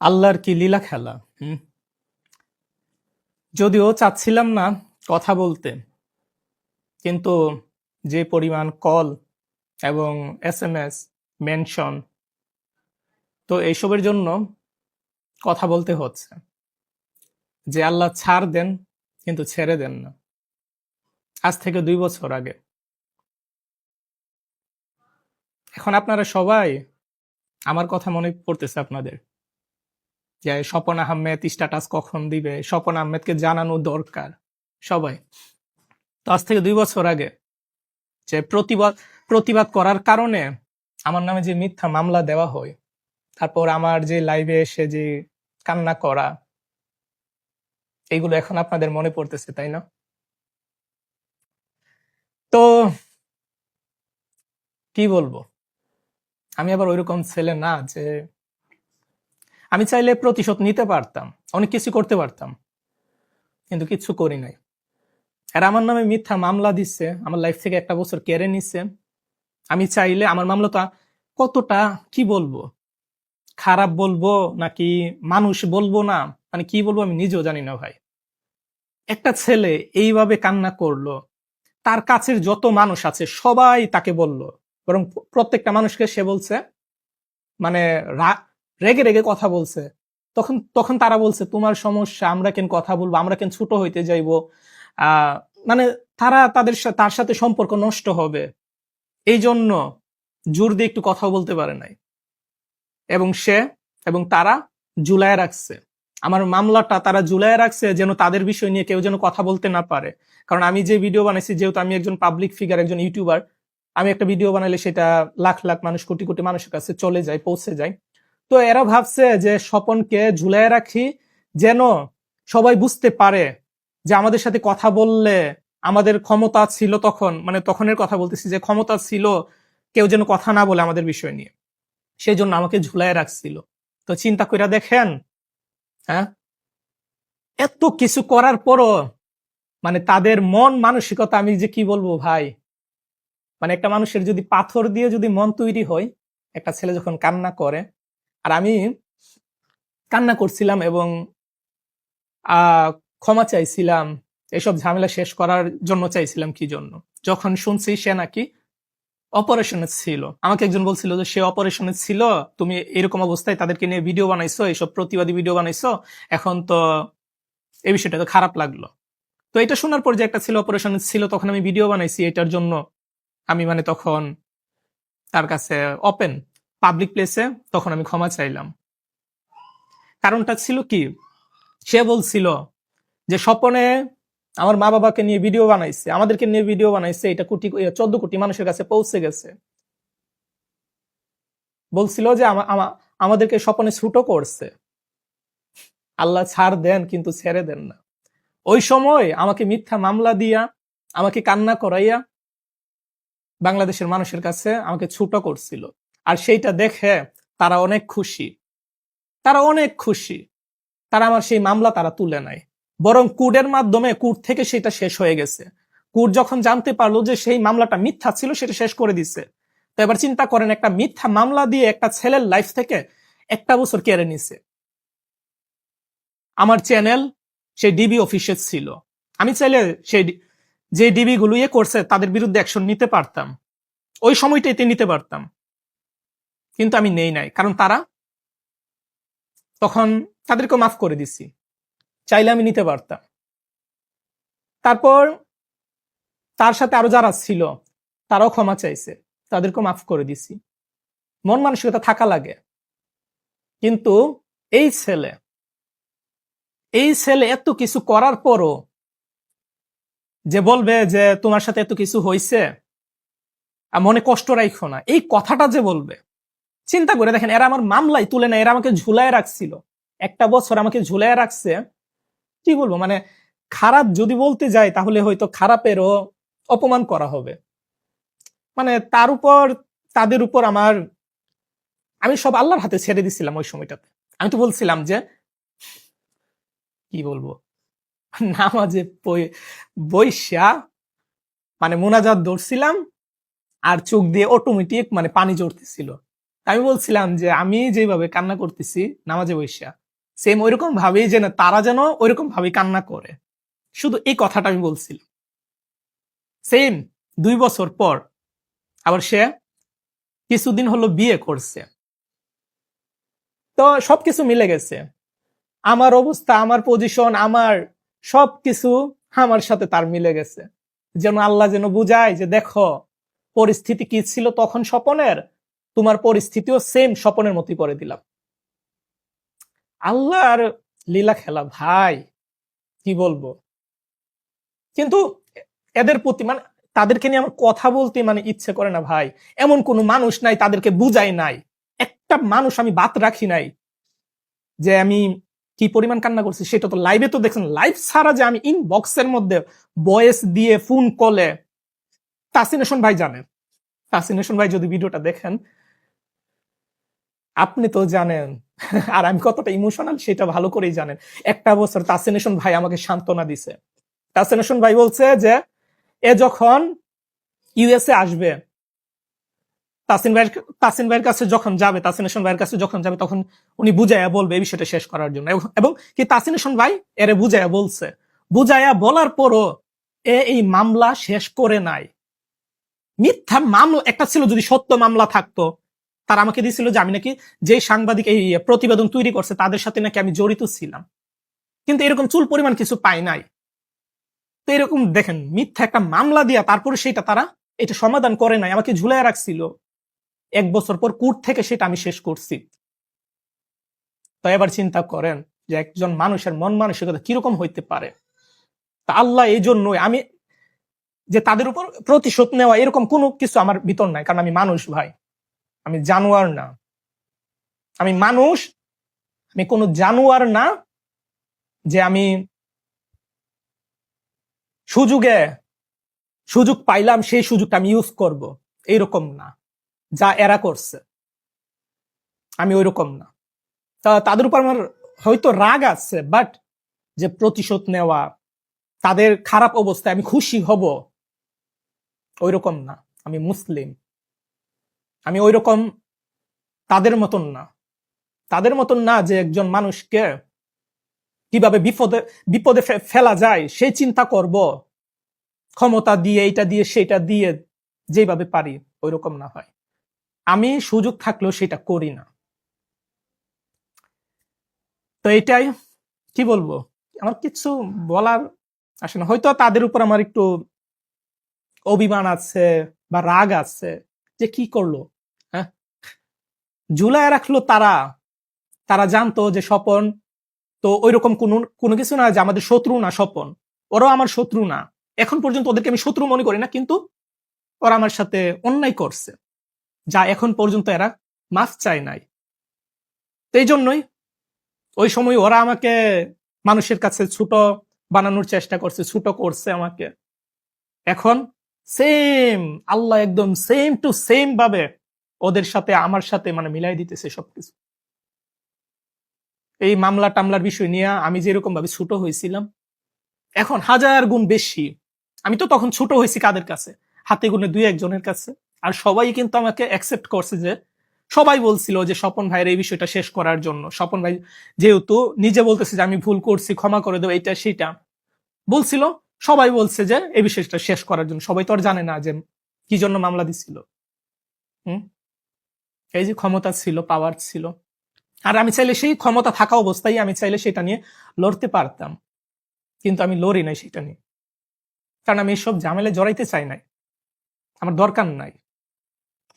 আল্লাহর কি লীলা খেলা? যদিও চাচ্ছিলাম না কথা বলতে, কিন্তু যে পরিমাণ কল এবং এস এম এস মেনশন, তো এইসবের জন্য কথা বলতে হচ্ছে। যে আল্লাহ ছাড় দেন, কিন্তু ছেড়ে দেন না। আজ থেকে দুই বছর আগে। এখন আপনারা সবাই আমার কথা মনে পড়তেছে আপনাদের। যে স্বপন আহমেদ স্ট্যাটাস কখন দিবে? স্বপন আহমেদকে জানানো দরকার। সবাই। তো আজ থেকে দুই বছর আগে যে প্রতিবাদ প্রতিবাদ করার কারণে আমার নামে যে মিথ্যা মামলা দেওয়া হয়, তারপর আমার যে লাইভে এসে যে কান্না করা এইগুলো এখন আপনাদের মনে পড়তেছে, তাই না? তো কি বলব? আমি আবার ওইরকম ছেলে না যে আমি চাইলে প্রতিশোধ নিতে পারতাম, অনেক কিছু করতে পারতাম, কিন্তু কিছু করি নাই। আর আমার নামে মিথ্যা মামলা দিচ্ছে, আমার লাইফ থেকে একটা বছর কেড়ে নিচ্ছে। আমি চাইলে, আমার মামলাটা কতটা, কি বলব? খারাপ বলব নাকি মানুষ বলব না? মানে কি বলব আমি নিজেও জানি না ভাই। একটা ছেলে এইভাবে কান্না করল, তার কাছের যত মানুষ আছে সবাই তাকে বলল, বরং প্রত্যেকটা মানুষকে সে বলছে মানে রেগে রেগে কথা বলছে। তখন তখন তারা বলছে, তোমার সমস্যা, আমরা কেন কথা বলব? আমরা কেন ছোট হইতে যাইবো? মানে তারা তাদের তার সাথে সম্পর্ক নষ্ট হবে। এই জন্য জোর দিয়ে একটু কথা বলতে পারে নাই। এবং সে এবং তারা জুলাই রাখছে। আমার মামলাটা তারা জুলাই রাখছে যেন তাদের বিষয় নিয়ে কেউ যেন কথা বলতে না পারে। কারণ আমি যে ভিডিও বানাইছি, যেহেতু আমি একজন পাবলিক ফিগার একজন ইউটিউবার আমি একটা ভিডিও বানাইলে সেটা লাখ লাখ মানুষ, কোটি কোটি মানুষের কাছে চলে যায়, পৌঁছে যায়। তো এরা ভাবছে যে স্বপনকে ঝুলাই রাখি যেন সবাই বুঝতে পারে যে আমাদের সাথে কথা বললে আমাদের ক্ষমতা ছিল তখন মানে তখনের কথা বলতেছি যে ক্ষমতা ছিল কেউ যেন কথা না বলে আমাদের বিষয় নিয়ে। সেই জন্য আমাকে ঝুলাই রাখছিল। তো চিন্তা করে দেখেন হ্যাঁ এত কিছু করার পরও মানে তাদের মন মানসিকতা আমি যে কি বলব ভাই? মানে একটা মানুষের যদি পাথর দিয়ে যদি মন তৈরি হয়, একটা ছেলে যখন কান্না করে আর আমি কান্না করছিলাম এবং ক্ষমা চাইছিলাম, এসব ঝামেলা শেষ করার জন্য চাইছিলাম কি জন্য? যখন শুনছি সে নাকি অপারেশনে ছিল। আমাকে একজন বলছিল যে, সে অপারেশনে ছিল, তুমি এরকম অবস্থায় তাদেরকে নিয়ে ভিডিও বানাইছো এইসব প্রতিবাদী ভিডিও বানাইছো, এখন তো এই বিষয়টা তো খারাপ লাগল। তো এটা শোনার পর যে একটা ছিল অপারেশনে ছিল, তখন আমি ভিডিও বানাইছি, এটার জন্য আমি মানে তখন তার কাছে ওপেন পাবলিক প্লেসে তখন আমি ক্ষমা চাইলাম। কারণটা ছিল কি? সে বলছিল যে, স্বপনে আমার মা বাবাকে নিয়ে ভিডিও বানাইছে, আমাদেরকে নিয়ে ভিডিও বানাইছে, এটা কোটি চোদ্দ কোটি মানুষের কাছে পৌঁছে গেছে। বলছিল যে, আমা- আমা- আমাদেরকে স্বপনে ছুটো করছে। আল্লাহ ছাড় দেন, কিন্তু ছেড়ে দেন না। ওই সময় আমাকে মিথ্যা মামলা দিয়া, আমাকে কান্না করাইয়া বাংলাদেশের মানুষের কাছে আমাকে ছুটো করছিল। আর সেইটা দেখে তারা অনেক খুশি। তারা অনেক খুশি। তারা আমার সেই মামলা তারা তুলে নেয়। বরং কুডের মাধ্যমে কুট থেকে সেটা শেষ হয়ে গেছে। কুট যখন জানতে পারল যে সেই মামলাটা মিথ্যা ছিল, সেটা শেষ করে দিছে। তো এবার চিন্তা করেন, একটা মিথ্যা মামলা দিয়ে একটা ছেলের লাইফ থেকে একটা বছর কেড়ে নিছে। আমার চ্যানেল সেই ডিবি অফিসে ছিল। আমি চাইলে সেই যে ডিবি গুলো ইয়ে করছে, তাদের বিরুদ্ধে অ্যাকশন নিতে পারতাম। ওই সময়টাইতে নিতে পারতাম। কিন্তু আমি নেই নাই, কারণ তারা তখন তাদেরকে মাফ করে দিছি, চাইলে আমি নিতে পারতাম। তারপর তার সাথে আরও যারা ছিল, তারাও ক্ষমা চাইছে তাদেরকে মাফ করে দিছি। মন মানসিকতা থাকা লাগে। কিন্তু এই ছেলে এই ছেলে এত কিছু করার পরও যে বলবে যে তোমার সাথে এত কিছু হয়েছে আর মনে কষ্ট রাখো না, এই কথাটা যে বলবে চিন্তা করে দেখেন, এরা আমার মামলাই তুলে না এরা আমাকে ঝুলায় রাখছিল। একটা বছর আমাকে ঝুলায় রাখছে, কি বলব? মানে খারাপ যদি বলতে যাই, তাহলে হয়তো খারাপেরও অপমান করা হবে। মানে তার উপর, তাদের উপর আমার, আমি সব আল্লাহর হাতে ছেড়ে দিছিলাম ওই সময়টাতে। আমি তো বলছিলাম যে, কি বলব? নামাজে বইসা মানে মোনাজাত ধরছিলাম, আর চোখ দিয়ে অটোমেটিক মানে পানি জড়তেছিল আমি বলছিলাম যে, আমি যেভাবে কান্না করতেছি নামাজে বৈশা সেম ওইরকম ভাবেই যেন তারা যেন ওইরকম ভাবে কান্না করে। শুধু এই কথাটা আমি বলছিলাম। সেম দুই বছর পর আবার সে কিছুদিন হলো বিয়ে করছে। তো সবকিছু মিলে গেছে। আমার অবস্থা, আমার পজিশন আমার সবকিছু আমার সাথে তার মিলে গেছে। যেন আল্লাহ যেন বুঝায় যে, দেখো, পরিস্থিতি কি ছিল তখন স্বপনের তোমার পরিস্থিতিও সেম স্বপনের মতোই করে দিলাম। আল্লাহর লীলা খেলা, ভাই, কি বলব? কিন্তু এদের প্রতি মানে তাদেরকে নিয়ে আমার কথা বলতে মানে ইচ্ছে করে না, ভাই। এমন কোনো মানুষ নাই, তাদেরকে বুঝাই নাই। একটা মানুষ আমি বাত রাখি নাই যে আমি কি পরিমাণ কান্না করছি, সেটা তো লাইভে তো দেখছেন। লাইভ ছাড়া যে আমি ইনবক্সের মধ্যে ভয়েস দিয়ে ফোন কলে তাসিনেশন ভাই জানেন তাসিনেশন ভাই যদি ভিডিওটা দেখেন আপনি তো জানেন। আর আমি কতটা ইমোশনাল সেটা ভালো করেই জানেন। একটা বছর তাসিনেশন ভাই আমাকে সান্ত্বনা দিছে। তাসিনেশন ভাই বলছে যে, এ যখন ইউএসএ আসবে, তাসিন ভাইয়ের তাসিন ভাইয়ের কাছে যখন যাবে তাসিনেশন ভাইয়ের কাছে যখন যাবে, তখন উনি বুঝাইয়া বলবে এই বিষয়টা শেষ করার জন্য। এবং- কি তাসিনেশন ভাই এরে বুঝাইয়া বলছে। বুঝাইয়া বলার পরও এ এই মামলা শেষ করে নাই। মিথ্যা মামলা, একটা ছিল যদি সত্য মামলা থাকতো তারা আমাকে দিয়েছিল যে আমি নাকি যে সাংবাদিক এই প্রতিবেদন তৈরি করছে, তাদের সাথে নাকি আমি জড়িত ছিলাম। কিন্তু এরকম চুল পরিমাণ কিছু পাই নাই। তো এরকম দেখেন, মিথ্যা একটা মামলা দিয়া তারপরে সেটা তারা এটা সমাধান করে নাই, আমাকে ঝুলাই রাখছিল। এক বছর পর কোর্ট থেকে সেটা আমি শেষ করছি। তো এবার চিন্তা করেন যে একজন মানুষের মন মানসিকতা কীরকম হইতে পারে। তা আল্লাহ এই জন্যই আমি যে তাদের উপর প্রতিশোধ নেওয়া এরকম কোনো কিছু আমার ভিতর নাই, কারণ আমি মানুষ ভাই। আমি জানোয়ার না। আমি মানুষ, আমি কোনো জানোয়ার না যে আমি সুযোগে, সুযোগ পাইলাম, সেই সুযোগটা আমি ইউজ করব। এইরকম না। যা এরা করছে, আমি ওইরকম না। তা তাদের উপর আমার হয়তো রাগ আছে বাট যে প্রতিশোধ নেওয়া, তাদের খারাপ অবস্থায় আমি খুশি হব, ওইরকম না। আমি মুসলিম। আমি ওইরকম তাদের মতন না। তাদের মতন না যে একজন মানুষকে কীভাবে বিপদে বিপদে ফেলা যায় সেই চিন্তা করব। ক্ষমতা দিয়ে এটা দিয়ে সেটা দিয়ে যেভাবে পারি, ওইরকম না হয়। আমি সুযোগ থাকলেও সেটা করি না। তো এটাই, কি বলব? আমার কিছু বলার আসে না। হয়তো তাদের উপর আমার একটু অভিমান আছে বা রাগ আছে যে কি করল? ঝুলায় রাখল তারা। তারা জানতো যে স্বপন তো ওইরকম কোনো কোনো কিছু না যে আমাদের শত্রু না স্বপন। ওরাও আমার শত্রু না। এখন পর্যন্ত ওদেরকে আমি শত্রু মনে করি না, কিন্তু ওরা আমার সাথে অন্যায় করছে, যা এখন পর্যন্ত এরা মাফ চায় নাই। তো জন্যই ওই সময় ওরা আমাকে মানুষের কাছে ছোট বানানোর চেষ্টা করছে, ছোট করছে আমাকে। এখন সেম আল্লাহ একদম সেম টু সেম ভাবে ওদের সাথে, আমার সাথে মানে মিলাই দিতেছে সবকিছু। এই মামলা টামলার বিষয় নিয়ে আমি যেরকম ভাবে ছোট হয়েছিলাম, এখন হাজার গুণ বেশি। আমি তো তখন ছোট হয়েছি কাদের কাছে? হাতে গুনে দুই একজনের কাছে। আর সবাই কিন্তু আমাকে অ্যাকসেপ্ট করছে যে, সবাই বলছিল যে, স্বপন ভাইয়ের এই বিষয়টা শেষ করার জন্য। স্বপন ভাই যেহেতু নিজে বলতেছে যে, আমি ভুল করছি, ক্ষমা করে দেবো এটা সেটা বলছিল, সবাই বলছে যে, এই বিষয়টা শেষ করার জন্য। সবাই তো আর জানে না যে, কি জন্য মামলা দিছিল। হুম? এই যে ক্ষমতা ছিল পাওয়ার ছিল। আর আমি চাইলে সেই ক্ষমতা থাকা অবস্থায় আমি চাইলে সেটা নিয়ে লড়তে পারতাম। কিন্তু আমি লড়ি নাই সেটা নিয়ে। কারণ আমি এসব ঝামেলা জড়াইতে চাই নাই। আমার দরকার নাই।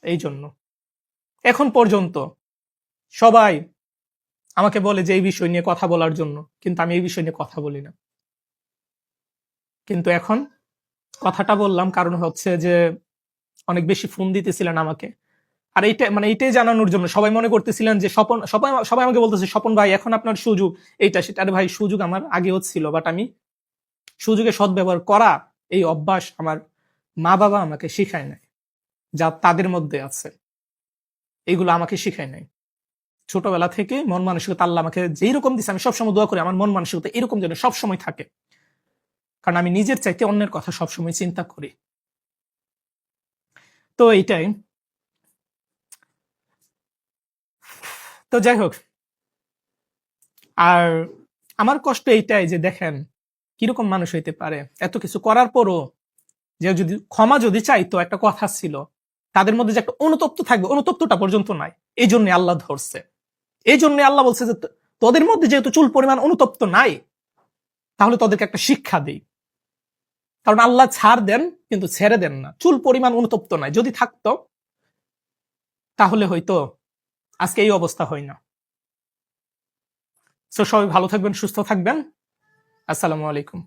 এই জন্য। এখন পর্যন্ত সবাই আমাকে বলে যে, এই বিষয় নিয়ে কথা বলার জন্য। কিন্তু আমি এই বিষয় নিয়ে কথা বলি না। কিন্তু এখন কথাটা বললাম, কারণ হচ্ছে যে, অনেক বেশি ফোন দিতেছিলেন আমাকে। আর এইটা মানে এইটাই জানানোর জন্য সবাই মনে করতেছিলেন যে স্বপন, সবাই সবাই আমাকে বলতেছে, স্বপন ভাই, এখন আপনার সুযোগ এইটা। সেটা, আরে ভাই, সুযোগ আমার আগেও ছিল বাট আমি সুযোগে সদ্ব্যবহার করা এই অভ্যাস আমার মা বাবা আমাকে শিখায় নাই, যা তাদের মধ্যে আছে। এইগুলো আমাকে শিখায় নাই। ছোটবেলা থেকে মন মানসিকতা, আল্লাহ আমাকে যেই রকম দিচ্ছে আমি সবসময় দোয়া করি, আমার মন মানসিকতা এরকম যেন সবসময় থাকে। কারণ আমি নিজের চাইতে অন্যের কথা সবসময় চিন্তা করি। তো এইটাই। তো যাই হোক, আর আমার কষ্ট এইটাই যে দেখেন কীরকম মানুষ হইতে পারে। এত কিছু করার পরও যে যদি, ক্ষমা যদি চাইতো, একটা কথা ছিল, তাদের মধ্যে যে একটা অনুতপ্ত থাকবে, অনুতপ্তটা পর্যন্ত নাই। এই জন্য আল্লাহ ধরছে। এই জন্য আল্লাহ বলছে যে, তোদের মধ্যে যেহেতু চুল পরিমাণ অনুতপ্ত নাই, তাহলে তোদেরকে একটা শিক্ষা দেই। কারণ আল্লাহ ছাড় দেন, কিন্তু ছেড়ে দেন না। চুল পরিমাণ অনুতপ্ত নাই। যদি থাকতো, তাহলে হয়তো আজকে এই অবস্থা হয় না। সো সবাই ভালো থাকবেন সুস্থ থাকবেন। আসসালামু আলাইকুম।